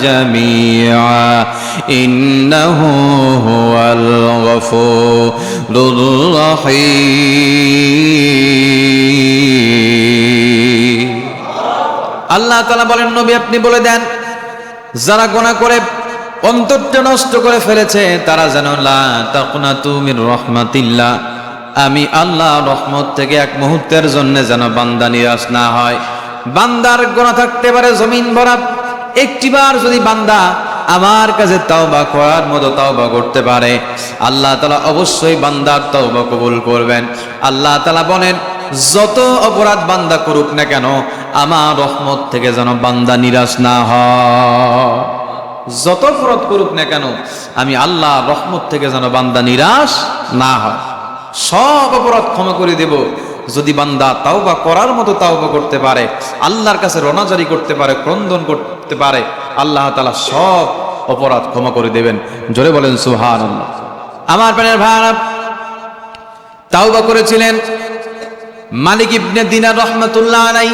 جميعا إنه هو الغفور الرحيم আল্লাহ তালা বলেন নবী আপনি বলে দেন যারা গোনা করে অন্তরটা নষ্ট করে ফেলেছে তারা যেন লা তাকুনা তুমির রহমাতিল্লাহ আমি আল্লাহ রহমত থেকে এক মুহূর্তের জন্য যেন বান্দা নিরাশ না হয় বান্দার গোনা থাকতে পারে জমিন ভরা। একটিবার যদি বান্দা আমার কাছে তাওবা করার মতো তাওবা করতে পারে, আল্লাহ তালা অবশ্যই বান্দার তাওবা কবুল করবেন। আল্লাহ তালা বলেন, যত অপরাধ বান্দা করুক না কেন, আমার রহমত থেকে যেন বান্দা নিরাশ না হয়। যত অপরাধ করুক না কেন, আমি আল্লাহ রহমত থেকে যেন বান্দা নিরাশ না হয়। সব অপরাধ ক্ষমা করে দেব। যদি বান্দা তাওবা করার মতো তাওবা করতে পারে, আল্লাহর কাছে রনাজারি করতে পারে, ক্রন্দন করতে পারে, আল্লাহ তালা সব অপরাধ ক্ষমা করে দেবেন। জোরে বলেন সুহান আমার প্রাণের ভাড়া তাওবা করেছিলেন মালিক ইবনে দিনার রহমতুল্লাহ আলাই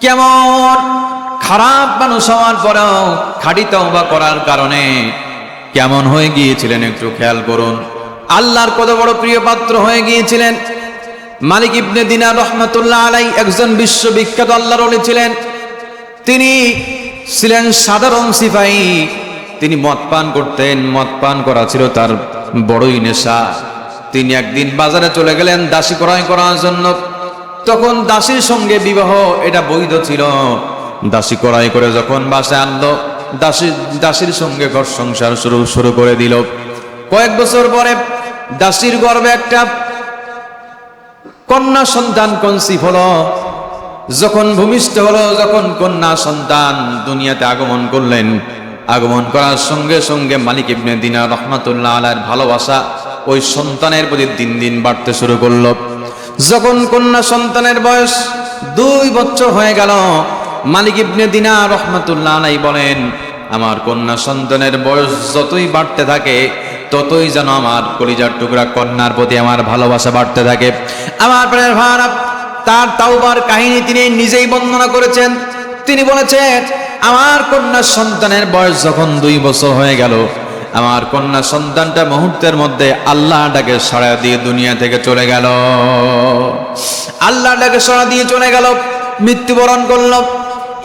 কেমন? খারাপ মানুষ হওয়ার পরেও খাঁটি তওবা করার কারণে কেমন হয়ে গিয়েছিলেন একটু খেয়াল করুন। আল্লাহর কত বড় প্রিয় পাত্র হয়ে গিয়েছিলেন। মালিক ইবনে দিনার রহমতুল্লাহ আলাই একজন বিশ্ববিখ্যাত আল্লাহর ওলি ছিলেন। তিনি ছিলেন সাধারণ সিপাহী। তিনি মদ পান করতেন, মদ পান করা ছিল তার বড়ই নেশা। তিনি একদিন বাজারে চলে গেলেন দাসী ক্রয় করার জন্য। তখন দাসীর সঙ্গে বিবাহ, এটা বৈধ ছিল। দাসী ক্রয় করে যখন বাসায় আনলো, দাসী, দাসীর সঙ্গে ঘর সংসার শুরু শুরু করে দিল। কয়েক বছর পরে দাসীর গর্বে একটা কন্যা সন্তান কনসিভ হলো? যখন ভূমিষ্ঠ হলো, যখন কন্যা সন্তান দুনিয়াতে আগমন করলেন, আগমন করার সঙ্গে সঙ্গে মালিক ইবনে দিনা রহমাতুল্লাহ আলার ভালোবাসা ওই সন্তানের প্রতি দিন দিন বাড়তে শুরু করল। যখন কন্যা সন্তানের বয়স দুই বছর হয়ে গেল, মালিক ইবনে দিনা রহমাতুল্লাহ আলাই বলেন, আমার কন্যা সন্তানের বয়স যতই বাড়তে থাকে ততই যেন আমার কলিজার টুকরা কন্যার প্রতি আমার ভালোবাসা বাড়তে থাকে। আমার প্রাণের ভাড়া তার তাওবার কাহিনী তিনি নিজেই বর্ণনা করেছেন। তিনি বলেছেন, আমার কন্যা সন্তানের বয়স যখন দুই বছর হয়ে গেল, আমার কন্যা সন্তানটা মুহূর্তের মধ্যে আল্লাহ ডাকে সরা দিয়ে দুনিয়া থেকে চলে গেল। আল্লাহ ডাকে সরা দিয়ে চলে গেল, মৃত্যুবরণ করল।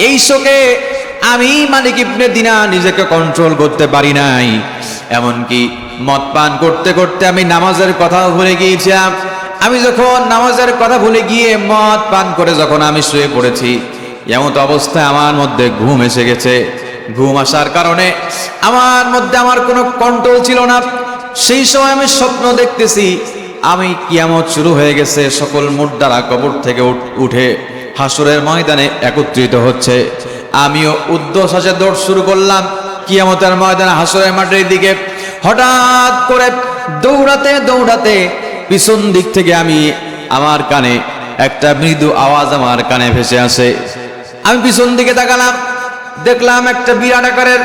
এই শোকে আমি মালিক ইবনে দিনা নিজেকে কন্ট্রোল করতে পারি নাই। এমনকি মদ পান করতে করতে আমি নামাজের কথাও ভুলে গিয়েছিলাম। আমি যখন নামাজের কথা ভুলে গিয়ে মদ পান করে যখন আমি শুয়ে পড়েছি এমন অবস্থায় আমার মধ্যে ঘুম এসে গেছে। ঘুম আসার কারণে আমার মধ্যে আমার কোনো কন্ট্রোল ছিল না। সেই সময় আমি স্বপ্ন দেখতেছি, আমি কিয়ামত শুরু হয়ে গেছে, সকল মুদ্রারা কবর থেকে উঠ- হাসুরের ময়দানে একত্রিত হচ্ছে। আমিও উদ্দশ্বাসে দৌড় শুরু করলাম, কিয়ামতের ময়দানে হাসুরের মাঠের দিকে। হঠাৎ করে দৌড়াতে দৌড়াতে পিছন দিক থেকে আমি আমার কানে একটা মৃদু আওয়াজ আমার কানে ভেসে আসে। আমি পিছন দিকে তাকালাম, দেখলাম একটা বিরাট আকারের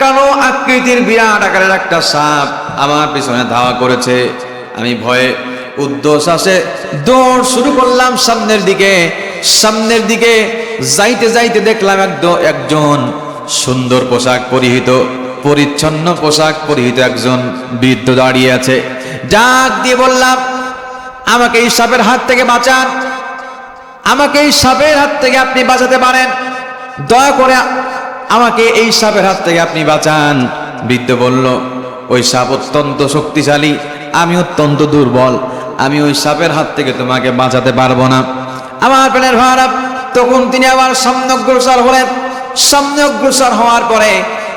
কালো আকৃতির বিরাট আকারের একটা সাপ আমার পিছনে ধাওয়া করেছে। আমি ভয়ে উদ্দশ্বাসে দৌড় শুরু করলাম সামনের দিকে। সামনের দিকে যাইতে যাইতে দেখলাম একদম একজন সুন্দর পোশাক পরিহিত। পরিচ্ছন্ন পোশাক পরিহিত একজন বৃদ্ধ দাঁড়িয়ে আছে। ডাক দিয়ে বললাম, আমাকে এই সাপের হাত থেকে বাঁচান। আমাকে এই সাপের হাত থেকে আপনি বাঁচাতে পারেন। দয়া করে আমাকে এই সাপের হাত থেকে আপনি বাঁচান। বৃদ্ধ বলল, ওই সাপ অত্যন্ত শক্তিশালী, আমি অত্যন্ত দুর্বল, আমি ওই সাপের হাত থেকে তোমাকে বাঁচাতে পারব না। আমার প্রাণের ভাড়া তখন তিনি আবার সামনে অগ্রসর হলেন। সামনে অগ্রসর হওয়ার পরে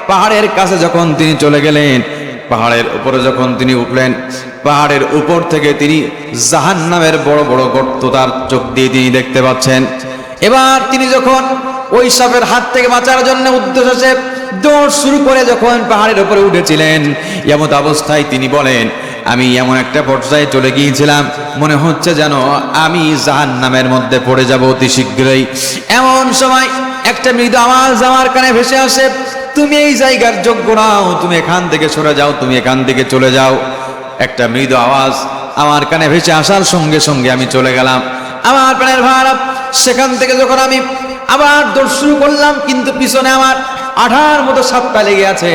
পাহাড়ের কাছে যখন তিনি চলে গেলেন, পাহাড়ের উপরে যখন তিনি উঠলেন, পাহাড়ের উপর থেকে তিনি জাহান নামের বড় বড় গর্ত তার চোখ দিয়ে তিনি দেখতে পাচ্ছেন। এবার তিনি যখন ওই সাপের হাত থেকে বাঁচার জন্য উদ্দেশ্যে দৌড় শুরু করে যখন পাহাড়ের উপরে উঠেছিলেন, এমত অবস্থায় তিনি বলেন, আমি এমন একটা পর্যায়ে চলে গিয়েছিলাম, মনে হচ্ছে যেন আমি জাহান নামের মধ্যে পড়ে যাব অতি শীঘ্রই। এমন সময় একটা মৃদু আওয়াজ আমার কানে ভেসে আসে তুমি এই জায়গার যোগ্য নাও, তুমি এখান থেকে সরে যাও, তুমি এখান থেকে চলে যাও। একটা মৃদু আওয়াজ, আমার কানে ভেসে আসার সঙ্গে সঙ্গে আমি চলে গেলাম। আমার প্রাণের ভাড়া সেখান থেকে যখন আমি আবার দৌড় শুরু করলাম, কিন্তু পিছনে আমার আঠার মতো সাপটা লেগে আছে।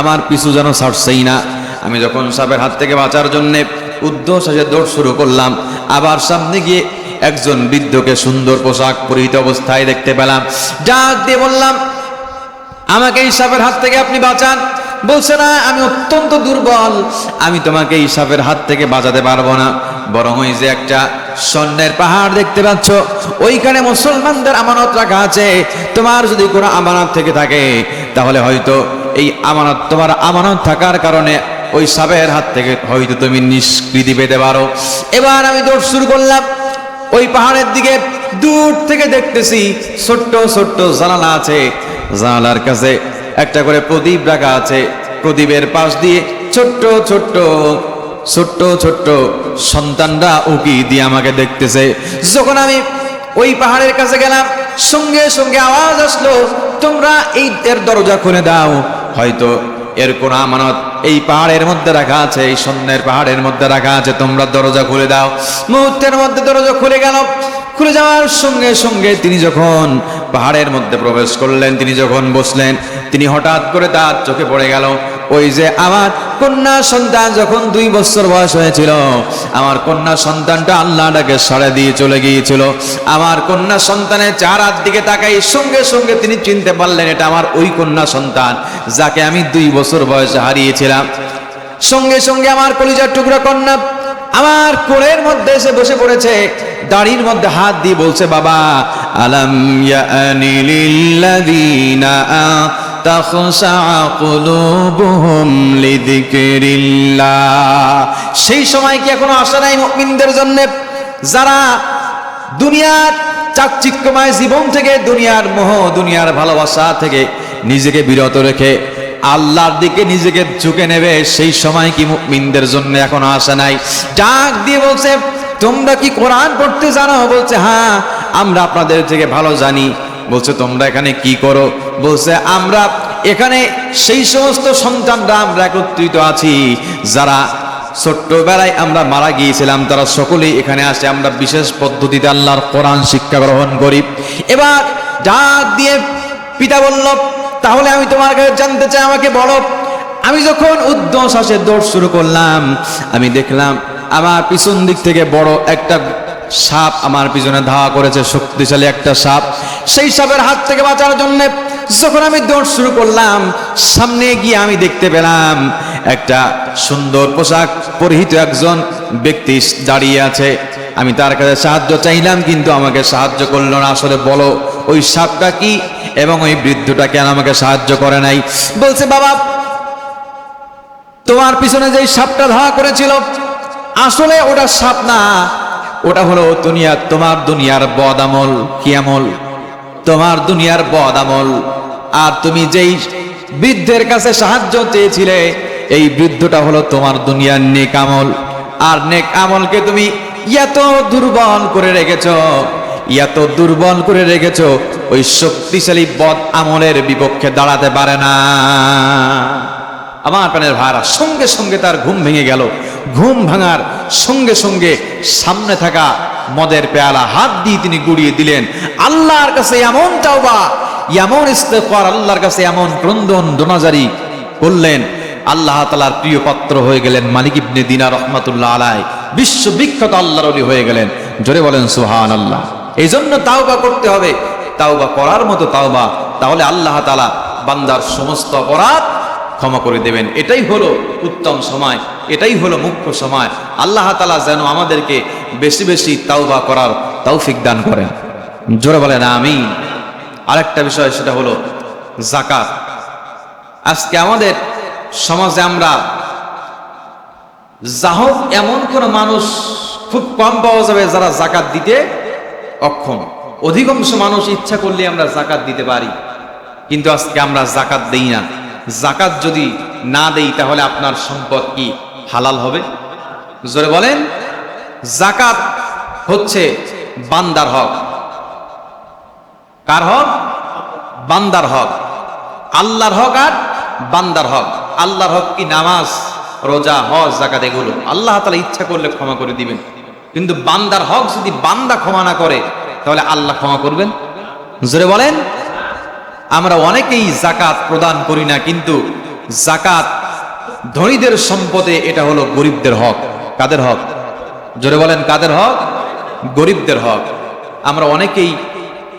আমার পিছু যেন ছাড়ছেই না। আমি যখন সাপের হাত থেকে বাঁচার জন্য উদ্ধস এসে দৌড় শুরু করলাম, আবার সামনে গিয়ে একজন বৃদ্ধকে সুন্দর পোশাক পরিহিত অবস্থায় দেখতে পেলাম। ডাক দিয়ে বললাম আমাকে এই সাপের হাত থেকে আপনি বাঁচান। বলছে, না, আমি অত্যন্ত দুর্বল। আমি তোমাকে এই সাপের হাত থেকে বাঁচাতে পারব না। বরং ওই যে একটা স্বর্ণের পাহাড় দেখতে পাচ্ছ, ওইখানে মুসলমানদের আমানত রাখা আছে। তোমার যদি কোনো আমানত থেকে থাকে, তাহলে হয়তো এই আমানত, তোমার আমানত থাকার কারণে ওই সাপের হাত থেকে হয়তো তুমি নিষ্কৃতি পেতে পারো। এবার আমি দৌড় শুরু করলাম। ওই পাহাড়ের দিকে দূর থেকে দেখতেছি ছোট্ট ছোট্ট জানালা আছে। জানালার কাছে একটা করে প্রদীপ রাখা আছে। প্রদীপের পাশ দিয়ে ছোট্ট ছোট্ট ছোট্ট ছোট্ট সন্তানরা উকি দিয়ে আমাকে দেখতেছে। যখন আমি ওই পাহাড়ের কাছে গেলাম, সঙ্গে সঙ্গে আওয়াজ আসলো, তোমরা এই এর দরজা খুলে দাও। হয়তো এর কোন আমানত এই পাহাড়ের মধ্যে রাখা আছে, এই স্বর্ণের পাহাড়ের মধ্যে রাখা আছে, তোমরা দরজা খুলে দাও। মুহূর্তের মধ্যে দরজা খুলে গেল। খুলে যাওয়ার সঙ্গে সঙ্গে তিনি যখন পাহাড়ের মধ্যে প্রবেশ করলেন, তিনি যখন বসলেন, তিনি হঠাৎ করে তার চোখে পড়ে গেল। ওই যে আমার কন্যা সন্তান যখন দুই বছর বয়স হয়েছিল, আমার কন্যা সন্তানটা আল্লাহটাকে সাড়ে দিয়ে চলে গিয়েছিল। আমার কন্যা সন্তানের চারার দিকে তাকাই, সঙ্গে সঙ্গে তিনি চিনতে পারলেন, এটা আমার ওই কন্যা সন্তান যাকে আমি দুই বছর বয়সে হারিয়েছিলাম। সঙ্গে সঙ্গে আমার কলিজার টুকরা কন্যা আমার কোলের মধ্যে এসে বসে পড়েছে। দাড়ির মধ্যে হাত দিয়ে বলছে, বাবা, আলাম সেই সময় কি এখনও আসা নাই মুমিনদের জন্য? যারা দুনিয়ার চাকচিক্যময় জীবন থেকে, দুনিয়ার মোহ, দুনিয়ার ভালোবাসা থেকে নিজেকে বিরত রেখে আল্লাহর দিকে নিজেকে ঝুঁকে নেবে, সেই সময় কি মুমিনদের জন্য এখনও আসে নাই? ডাক দিয়ে বলছে তোমরা কি কোরআন পড়তে জানো? বলছে হ্যাঁ আমরা আপনাদের থেকে ভালো জানি। বলছে, তোমরা এখানে কি করো? বলছে, আমরা এখানে সেই সমস্ত সন্তানরা আমরা একত্রিত আছি। যারা ছোট্টবেলায় আমরা মারা গিয়েছিলাম, তারা সকলেই এখানে আসে। আমরা বিশেষ পদ্ধতিতে আল্লাহর কোরআন শিক্ষা গ্রহণ করি। এবার ডাক দিয়ে পিতা বলল, তাহলে আমি তোমার কাছে জানতে চাই, আমাকে বলো। আমি যখন শ্বাসে দৌড় শুরু করলাম। আমি দেখলাম আমার পিছন দিক থেকে বড় একটা সাপ আমার পিছনে ধাওয়া করেছে, শক্তিশালী একটা সাপ। সেই সাপের হাত থেকে বাঁচার জন্য যখন আমি দৌড় শুরু করলাম, সামনে গিয়ে আমি দেখতে পেলাম একটা সুন্দর পোশাক পরিহিত একজন ব্যক্তি দাঁড়িয়ে আছে। আমি তার কাছে সাহায্য চাইলাম, কিন্তু আমাকে সাহায্য করল না। আসলে বলো, ওই সাপটা কি এবং ওই বৃদ্ধটা কেন আমাকে সাহায্য করে নাই? বলছে, বাবা, তোমার পিছনে যে সাপটা ধাওয়া করেছিল আসলে ওটা সাপ না। ওটা হলো দুনিয়া, তোমার দুনিয়ার বদ আমল, কি আমল? তোমার দুনিয়ার বদ আমল। আর তুমি যেই বৃদ্ধের কাছে সাহায্য চেয়েছিলে, এই বৃদ্ধটা হলো তোমার দুনিয়ার নেক আমল। আর নেক আমলকে তুমি এত দুর্বল করে রেখেছ, এত দুর্বল করে রেখেছ, ওই শক্তিশালী বদ আমলের বিপক্ষে দাঁড়াতে পারে না। আমার প্রাণের ভাড়া সঙ্গে সঙ্গে তার ঘুম ভেঙে গেল। ঘুম ভাঙার সঙ্গে সঙ্গে সামনে থাকা মদের পেয়ালা হাত দিয়ে তিনি গুড়িয়ে দিলেন, আল্লাহর কাছে এমন তাওবা, এমন ইস্তেফার আল্লাহর কাছে এমন ক্রন্দন দোনাজারি করলেন। আল্লাহ তালার প্রিয় পাত্র হয়ে গেলেন মালিক ইবনে দিনা রহমাতুল্লাহ আলাই বিশ্ববিখ্যাত আল্লাহর অলি হয়ে গেলেন। জোরে বলেন সুহান আল্লাহ এই জন্য তাওবা করতে হবে। তাওবা করার মতো তাওবা, তাহলে আল্লাহ তালা বান্দার সমস্ত অপরাধ ক্ষমা করে দেবেন। এটাই হলো উত্তম সময়, এটাই হলো মুখ্য সময়। আল্লাহ তালা যেন আমাদেরকে বেশি বেশি তাওবা করার তৌফিক দান করেন। জোরে বলেন আমি আরেকটা বিষয়, সেটা হলো জাকাত আজকে আমাদের সমাজে আমরা যাহোক এমন কোন মানুষ খুব কম পাওয়া যাবে যারা জাকাত দিতে অক্ষম। অধিকাংশ মানুষ ইচ্ছা করলে আমরা জাকাত দিতে পারি। কিন্তু আজকে আমরা জাকাত দেই না। জাকাত যদি না দেই, তাহলে আপনার সম্পদ কি? হালাল হবে? জোরে বলেন। জাকাত হচ্ছে বান্দার হক। কার হক? বান্দার হক। আল্লাহর হক আর বান্দার হক। আল্লাহর হক কি নামাজ, রোজা, হজ জাকাত এগুলো? আল্লাহ তালা ইচ্ছা করলে ক্ষমা করে দিবেন। কিন্তু বান্দার হক যদি বান্দা ক্ষমা না করে, তাহলে আল্লাহ ক্ষমা করবেন? জোরে বলেন। আমরা অনেকেই জাকাত প্রদান করি না, কিন্তু জাকাত ধনীদের সম্পদে এটা হলো গরিবদের হক। কাদের হক? জোরে বলেন, কাদের হক? গরিবদের হক। আমরা অনেকেই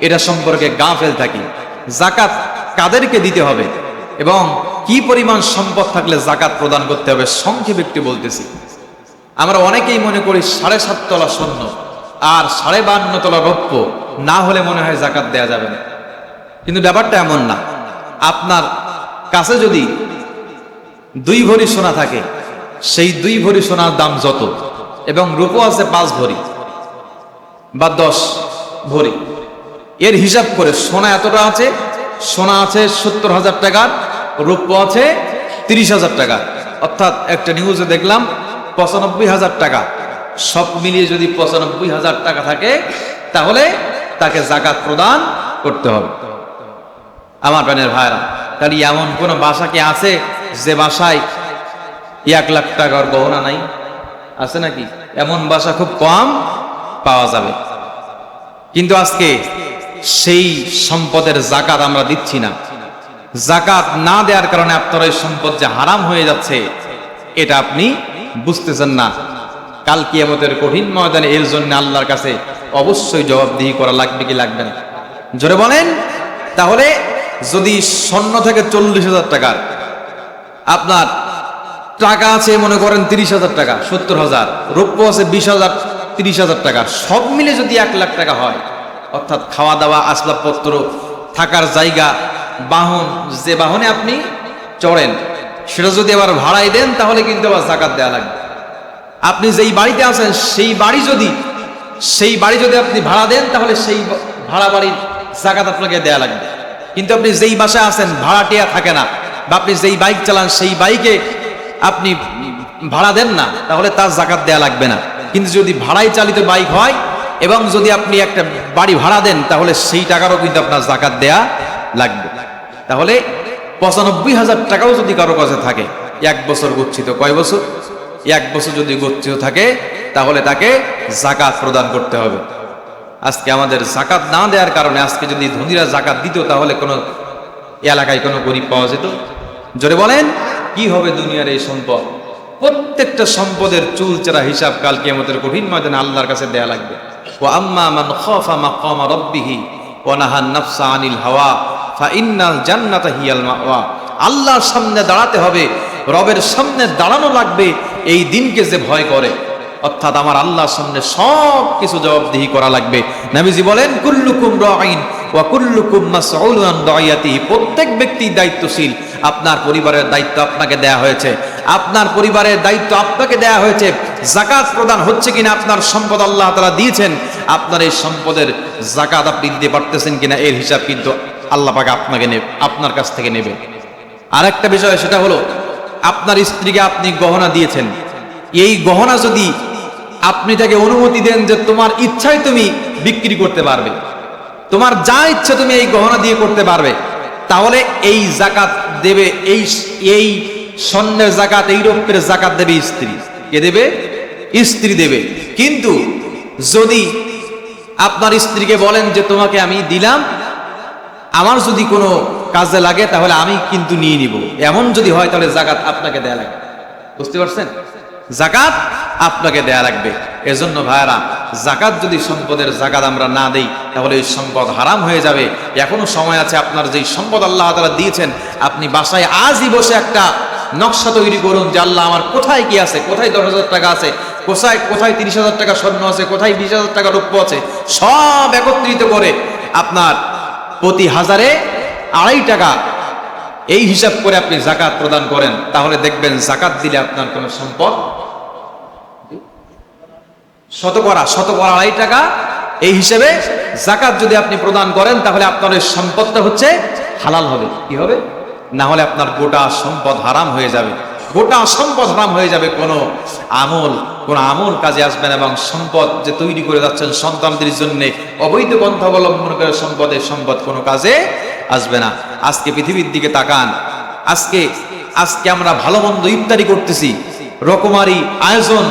এটা সম্পর্কে গা ফেল থাকি। জাকাত কাদেরকে দিতে হবে এবং কি পরিমাণ সম্পদ থাকলে জাকাত প্রদান করতে হবে সংক্ষেপ একটু বলতেছি। আমরা অনেকেই মনে করি সাড়ে সাত তলা স্বর্ণ, আর সাড়ে বান্ন তলা রৌপ্য, না হলে মনে হয় জাকাত দেয়া যাবে না। কিন্তু ব্যাপারটা এমন না। আপনার কাছে যদি দুই ভরি সোনা থাকে, সেই দুই ভরি সোনার দাম যত, এবং রূপো আছে পাঁচ ভরি বা দশ ভরি। এর হিসাব করে সোনা এতটা আছে, সোনা আছে সত্তর হাজার টাকার রূপ্য আছে তিরিশ হাজার টাকা অর্থাৎ একটা নিউজে দেখলাম, পঁচানব্বই হাজার টাকা। সব মিলিয়ে যদি পঁচানব্বই হাজার টাকা থাকে, তাহলে তাকে জাকাত প্রদান করতে হবে। আমার প্রাণের ভাইরা, তাহলে এমন কোন বাসা কি আছে যে বাসায় এক লাখ টাকার গহনা নাই? আছে নাকি? এমন বাসা খুব কম পাওয়া যাবে। কিন্তু আজকে সেই সম্পদের জাকাত আমরা দিচ্ছি না। জাকাত না দেওয়ার কারণে আপনার ওই সম্পদ যে হারাম হয়ে যাচ্ছে, এটা আপনি বুঝতেছেন না। কাল কিয়ামতের কঠিন ময়দানে এর জন্য আল্লাহর কাছে অবশ্যই জবাবদিহি করা লাগবে কি লাগবে না? জোরে বলেন, তাহলে যদি স্বর্ণ থেকে চল্লিশ হাজার টাকার, আপনার টাকা আছে মনে করেন তিরিশ হাজার টাকা, সত্তর হাজার, রৌপ্য আছে বিশ হাজার, তিরিশ হাজার টাকা, সব মিলে যদি এক লাখ টাকা হয়, অর্থাৎ খাওয়া দাওয়া আসবাবপত্র, থাকার জায়গা, বাহন, যে বাহনে আপনি চড়েন, সেটা যদি আবার ভাড়াই দেন, তাহলে কিন্তু আবার জাকাত দেওয়া লাগবে। আপনি যেই বাড়িতে আছেন, সেই বাড়ি যদি, সেই বাড়ি যদি আপনি ভাড়া দেন, তাহলে সেই ভাড়া বাড়ির জাকাত আপনাকে দেয়া লাগবে। কিন্তু আপনি যেই বাসায় আছেন, ভাড়াটিয়া থাকে না। বা আপনি যেই বাইক চালান, সেই বাইকে আপনি ভাড়া দেন না, তাহলে তার জাকাত দেয়া লাগবে না। কিন্তু যদি ভাড়াই চালিত বাইক হয় এবং যদি আপনি একটা বাড়ি ভাড়া দেন, তাহলে সেই টাকারও কিন্তু আপনার জাকাত দেয়া লাগবে। তাহলে পঁচানব্বই হাজার টাকাও যদি কারও কাছে থাকে, এক বছর গচ্ছিত কয় বছর? এক বছর যদি গচ্ছিত থাকে, তাহলে তাকে জাকাত প্রদান করতে হবে। আজকে আমাদের জাকাত না দেওয়ার কারণে আজকে যদি ধনীরা জাকাত দিত, তাহলে কোনো এলাকায় কোনো গরিব পাওয়া যেত। জোরে বলেন, কি হবে দুনিয়ার এই সম্পদ? প্রত্যেকটা সম্পদের চুলচেরা হিসাব কাল কিয়ামতের কঠিন ময়দানে আল্লাহর কাছে দেয়া লাগবে। ও আম্মা মাকামা রাব্বিহি আনিল হাওয়া, ফা ইন্নাল আল্লাহর সামনে দাঁড়াতে হবে, রবের সামনে দাঁড়ানো লাগবে, এই দিনকে যে ভয় করে। অর্থাৎ আমার আল্লাহর সামনে সব কিছু জবাবদিহি করা লাগবে। নবীজি বলেন, কুল্লুকুম রাইন ওয়া কুল্লুকুম মাসউলুন রাইয়াতিহি প্রত্যেক ব্যক্তি দায়িত্বশীল। আপনার পরিবারের দায়িত্ব আপনাকে দেয়া হয়েছে। আপনার পরিবারের দায়িত্ব আপনাকে দেয়া হয়েছে। জাকাত প্রদান হচ্ছে কিনা আপনার সম্পদ আল্লাহ তাআলা দিয়েছেন। আপনার এই সম্পদের জাকাত আপনি দিতে পারতেছেন কিনা এর হিসাব কিন্তু আল্লাহ পাক আপনাকে নেবে, আপনার কাছ থেকে নেবে। আরেকটা বিষয় সেটা হলো, আপনার স্ত্রীকে আপনি গহনা দিয়েছেন। এই গহনা যদি আপনি তাকে অনুমতি দেন যে তোমার ইচ্ছায় তুমি বিক্রি করতে পারবে। তোমার যা ইচ্ছা তুমি এই গহনা দিয়ে করতে পারবে। তাহলে এই জাকাত দেবে, এই এই স্বর্ণের জাকাত, এই রৌপ্যের জাকাত দেবে স্ত্রী। কে দেবে? স্ত্রী দেবে। কিন্তু যদি আপনার স্ত্রীকে বলেন যে তোমাকে আমি দিলাম, আমার যদি কোনো কাজে লাগে তাহলে আমি কিন্তু নিয়ে নিব। এমন যদি হয় তাহলে জাকাত আপনাকে দেয়া লাগবে বুঝতে পারছেন? জাকাত আপনাকে দেয়া লাগবে। এজন্য ভাইয়ারা, জাকাত যদি সম্পদের জাকাত আমরা না দেই, তাহলে এই সম্পদ হারাম হয়ে যাবে। এখনও সময় আছে আপনার যেই সম্পদ আল্লাহ তাআলা দিয়েছেন, আপনি বাসায় আজই বসে একটা নকশা তৈরি করুন যে, আল্লাহ, আমার কোথায় কি আছে? কোথায় দশ হাজার টাকা আছে? কোথায় কোথায় তিরিশ হাজার টাকা স্বর্ণ আছে? কোথায় বিশ হাজার টাকা রৌপ্য আছে? সব একত্রিত করে আপনার প্রতি হাজারে আড়াই টাকা এই হিসাব করে আপনি জাকাত প্রদান করেন, তাহলে দেখবেন জাকাত দিলে আপনার কোনো সম্পদ শতকরা শতকরা আড়াই টাকা। এই হিসেবে জাকাত যদি আপনি প্রদান করেন, তাহলে আপনার ওই সম্পদটা হচ্ছে হালাল হবে। কি হবে? না হলে আপনার গোটা সম্পদ হারাম হয়ে যাবে। গোটা সম্পদ হারাম হয়ে যাবে কোনো আমল কোনো আমল কাজে আসবে না এবং সম্পদ যে তৈরি করে যাচ্ছেন সন্তানদের জন্য অবৈধ পন্থা অবলম্বন করে সম্পদের সম্পদ কোনো কাজে আসবে না। আজকে পৃথিবীর দিকে তাকান। আজকে আজকে আমরা ভালো মন্দ ইফতারি করতেছি। রকমারি আয়োজন।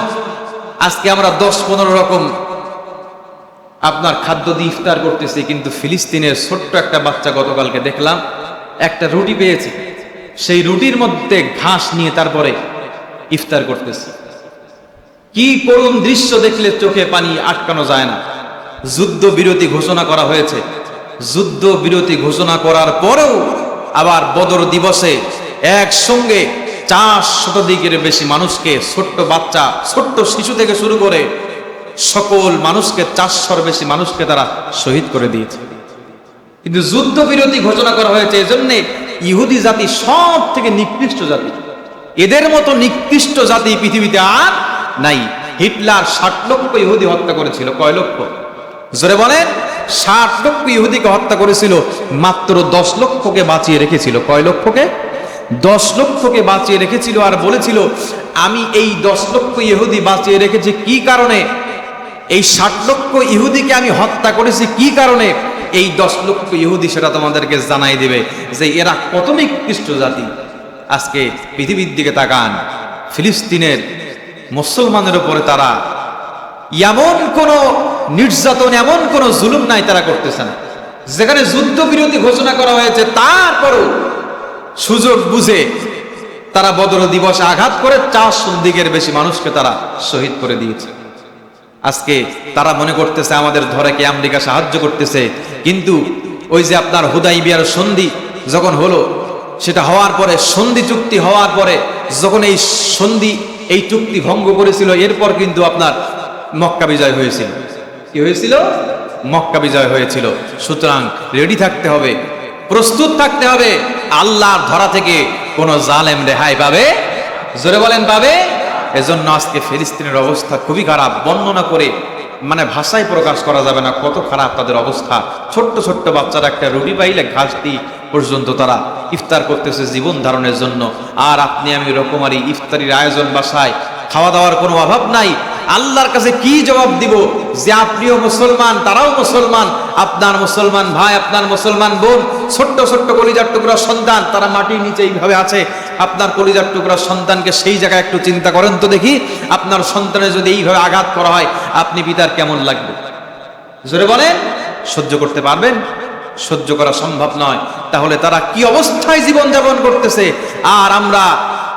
আজকে আমরা দশ পনেরো রকম আপনার খাদ্য দিয়ে ইফতার করতেছি, কিন্তু ফিলিস্তিনের ছোট্ট একটা বাচ্চা গতকালকে দেখলাম, একটা রুটি পেয়েছে। সেই রুটির মধ্যে ঘাস নিয়ে তারপরে ইফতার করতেছে। কি করুণ দৃশ্য দেখলে চোখে পানি আটকানো যায় না। যুদ্ধ বিরতি ঘোষণা করা হয়েছে। যুদ্ধ বিরতি ঘোষণা করার পরেও আবার বদর দিবসে একসঙ্গে চার শতাধিকের বেশি মানুষকে ছোট্ট বাচ্চা, ছোট্ট শিশু থেকে শুরু করে সকল মানুষকে, চারশোর বেশি মানুষকে তারা শহীদ করে দিয়েছে। কিন্তু যুদ্ধ বিরতি ঘোষণা করা হয়েছে এজন্য ইহুদি জাতি সব থেকে নিকৃষ্ট জাতি। এদের মতো নিকৃষ্ট জাতি পৃথিবীতে আর নাই। হিটলার ষাট লক্ষ ইহুদি হত্যা করেছিল, কয় লক্ষ? জোরে বলেন। ষাট লক্ষ ইহুদিকে হত্যা করেছিল, মাত্র দশ লক্ষকে বাঁচিয়ে রেখেছিল। কয় লক্ষকে? দশ লক্ষকে বাঁচিয়ে রেখেছিল আর বলেছিল, আমি এই দশ লক্ষ ইহুদি বাঁচিয়ে রেখেছি কি কারণে? এই ষাট লক্ষ ইহুদিকে আমি হত্যা করেছি কি কারণে? এই দশ লক্ষ ইহুদি সেটা তোমাদেরকে জানাই দেবে যে এরা কত নিকৃষ্ট জাতি আজকে পৃথিবীর দিকে তাকান, ফিলিস্তিনের মুসলমানের উপরে তারা। এমন কোন নির্যাতন এমন কোন জুলুম নাই তারা করতেছে না। যেখানে যুদ্ধবিরতি ঘোষণা করা হয়েছে, তারপরও সুযোগ বুঝে তারা বদর দিবসে আঘাত করে চারশো দিকের বেশি মানুষকে তারা শহীদ করে দিয়েছে। আজকে তারা মনে করতেছে, আমাদের ধরে কি আমেরিকা সাহায্য করতেছে। কিন্তু ওই যে আপনার হুদাই বিয়ার সন্ধি যখন হলো, সেটা হওয়ার পরে, সন্ধি চুক্তি হওয়ার পরে যখন এই সন্ধি, এই চুক্তি ভঙ্গ করেছিল, এরপর কিন্তু আপনার মক্কা বিজয় হয়েছিল। কি হয়েছিল? মক্কা বিজয় হয়েছিল। সুতরাং রেডি থাকতে হবে, প্রস্তুত থাকতে হবে। আল্লাহর ধরা থেকে কোনো জালেম রেহাই পাবে? জোরে বলেন, পাবে? এজন্য আজকে ফিলিস্তিনের অবস্থা খুবই খারাপ। বর্ণনা করে মানে ভাষায় প্রকাশ করা যাবে না কত খারাপ তাদের অবস্থা। ছোট্ট ছোট্ট বাচ্চারা একটা রুটি পাইলে ঘাস পর্যন্ত তারা ইফতার করতেছে জীবন ধারণের জন্য। আর আপনি আমি রকমারি ইফতারির আয়োজন বাসায় খাওয়া দাওয়ার কোনো অভাব নাই। আল্লাহর কাছে কি জবাব দিব যে আপনিও মুসলমান, তারাও মুসলমান, আপনার মুসলমান ভাই, আপনার মুসলমান বোন, ছোট্ট ছোট্ট কলিজার টুকরা সন্তান, তারা মাটির নিচে এইভাবে আছে, আপনার কলিজার টুকরা সন্তানকে সেই জায়গায় একটু চিন্তা করেন তো দেখি, আপনার সন্তানের যদি এইভাবে আঘাত করা হয়, আপনি পিতার কেমন লাগবে? জোরে বলেন, সহ্য করতে পারবেন? সহ্য করা সম্ভব নয়। তাহলে তারা কি অবস্থায় জীবন যাপন করতেছে? আর আমরা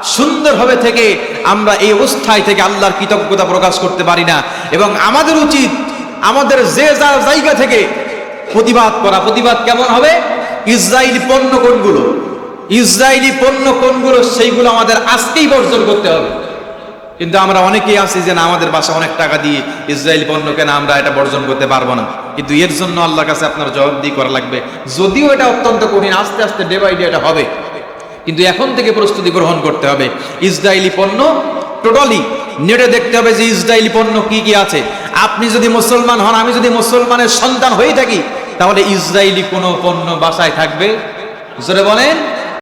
সুন্দরভাবে থেকে আমরা এই অবস্থায় থেকে আল্লাহর কৃতজ্ঞতা প্রকাশ করতে পারি না। এবং আমাদের উচিত, আমাদের যে যার জায়গা থেকে প্রতিবাদ করা। প্রতিবাদ কেমন হবে? ইসরায়েলি পণ্য কোনগুলো? ইসরায়েলি পণ্য কোনগুলো, সেইগুলো আমাদের আজকেই বর্জন করতে হবে। কিন্তু আমরা অনেকেই আছি যে না, আমাদের বাসা অনেক টাকা দিয়ে ইসরায়েল পণ্য কেনা আমরা এটা বর্জন করতে পারব না। কিন্তু এর জন্য আল্লাহর কাছে আপনার জবাবদিহি করা লাগবে। যদিও এটা অত্যন্ত কঠিন, আস্তে আস্তে ডে বাই ডে এটা হবে। কিন্তু এখন থেকে প্রস্তুতি গ্রহণ করতে হবে। ইসরায়েলি পণ্য টোটালি নেটে দেখতে হবে যে ইসরায়েলি পণ্য কি কি আছে। আপনি যদি মুসলমান হন, আমি যদি মুসলমানের সন্তান হয়ে থাকি, তাহলে ইসরায়েলি কোনো পণ্য বাসায় থাকবে? বলেন।